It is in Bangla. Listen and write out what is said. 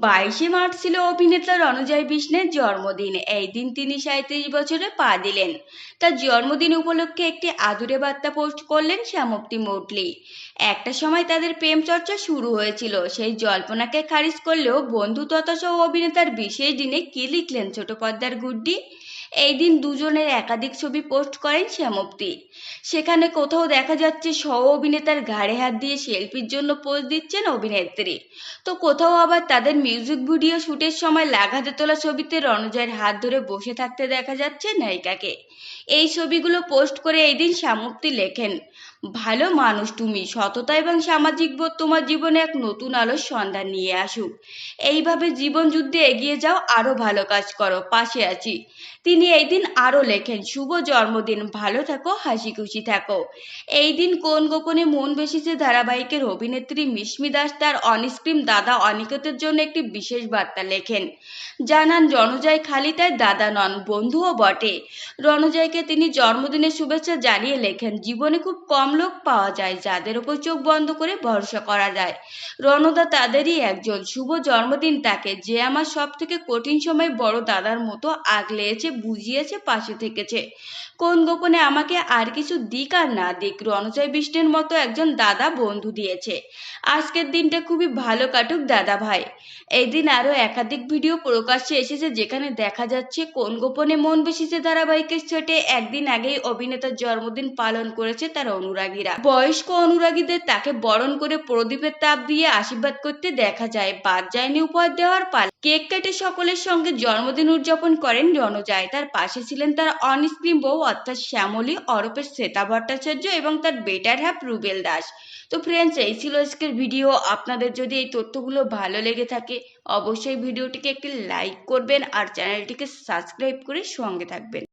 বাইশে মার্চ ছিল অভিনেতা রণজয় বিষ্ণের জন্মদিন। এই দিন তিনি সাঁত্রিশ বছরে পা দিলেন। তার জন্মদিন উপলক্ষে একটি আদুরে বার্তা পোস্ট করলেন শ্যামপ্তি মোটলি একটা সময় তাদের প্রেম চর্চা শুরু হয়েছিল। সেই জল্পনাকে খারিজ করলেও বন্ধু তথা সহ অভিনেতার বিশেষ দিনে কি লিখলেন ছোট পর্দার গুড্ডি? এই দিন দুজনের একাধিক ছবি পোস্ট করেন শ্যামপ্তি সেখানে কোথাও দেখা যাচ্ছে সহ অভিনেতার ঘাড়ে হাত দিয়ে সেলফির জন্য পোস্ট দিচ্ছেন অভিনেত্রী। তো কোথাও আবার তাদের মিউজিক ভিডিও শুটের সময় লাগাতে তোলা ছবিতে রণজয়ের হাত ধরে বসে থাকতে দেখা যাচ্ছে নায়িকাকে। এই ছবিগুলো পোস্ট করে এই দিন শ্যামপ্তি লেখেন ভালো মানুষ তুমি, সততা এবং সামাজিক বোধ তোমার জীবনে এক নতুন আলোর সন্ধান নিয়ে আসুক। এইভাবে জীবন যুদ্ধে এগিয়ে যাও আরও ভালো কাজ করো। পাশে আছি। তিনি এই দিন আরও লেখেন, শুভ জন্মদিন, ভালো থাকো, হাসি খুশি থাকো। এই দিন কোন গোপনে মন বেশিছে ধারাবাহিকের অভিনেত্রী মিশমি দাস, তার অনস্ক্রিন দাদা অনিকেতের জন্য একটি বিশেষ বার্তা লেখেন। জানান, রণজয় খালি তার দাদা নন, বন্ধুও বটে। রণজয়কে তিনি জন্মদিনের শুভেচ্ছা জানিয়ে লেখেন, জীবনে খুব কম লোক পাওয়া যায়, যাদের ওপর চোখ বন্ধ করে ভরসা করা যায়। রণদা তাদেরই একজন। শুভ জন্মদিন তাকে। যে আমার সব থেকে কঠিন সময় বড় দাদার মতো আগলেছে, বুঝিয়েছে, পাশে থেকেছে। কোন গোপনে আমাকে আর কিছু দিক আর না দিক, রণজয় বিষ্ণের মতো একজন দাদা বন্ধু দিয়েছে। আজকের দিনটা খুবই ভালো কাটুক, দাদা ভাই। এই দিন আরও একাধিক ভিডিও প্রকাশ্যে এসেছে, যেখানে দেখা যাচ্ছে কোন গোপনে মন বেশিছে ধারাবাহিকের সেটে একদিন আগেই অভিনেতার জন্মদিন পালন করেছে তার অনুরাগীরা। বয়স্ক অনুরাগীদের তাকে বরণ করে প্রদীপের তাপ দিয়ে আশীর্বাদ করতে দেখা যায়। বাদ যায়নি উপহার দেওয়ার পাল। কেক কেটে সকলের সঙ্গে জন্মদিন উদযাপন করেন রণজয় তার পাশে ছিলেন তার অনস্ক্রিন বউ, অর্থাৎ শ্যামলী, অরূপের শ্বেতা ভট্টাচার্য এবং তার বেটার হ্যাপ রুবেল দাস। তো ফ্রেন্ডস এই ছিল আজকের ভিডিও আপনাদের যদি এই তথ্যগুলো ভালো লেগে থাকে, অবশ্যই ভিডিওটিকে একটি লাইক করবেন আর চ্যানেলটিকে সাবস্ক্রাইব করে সঙ্গে থাকবেন।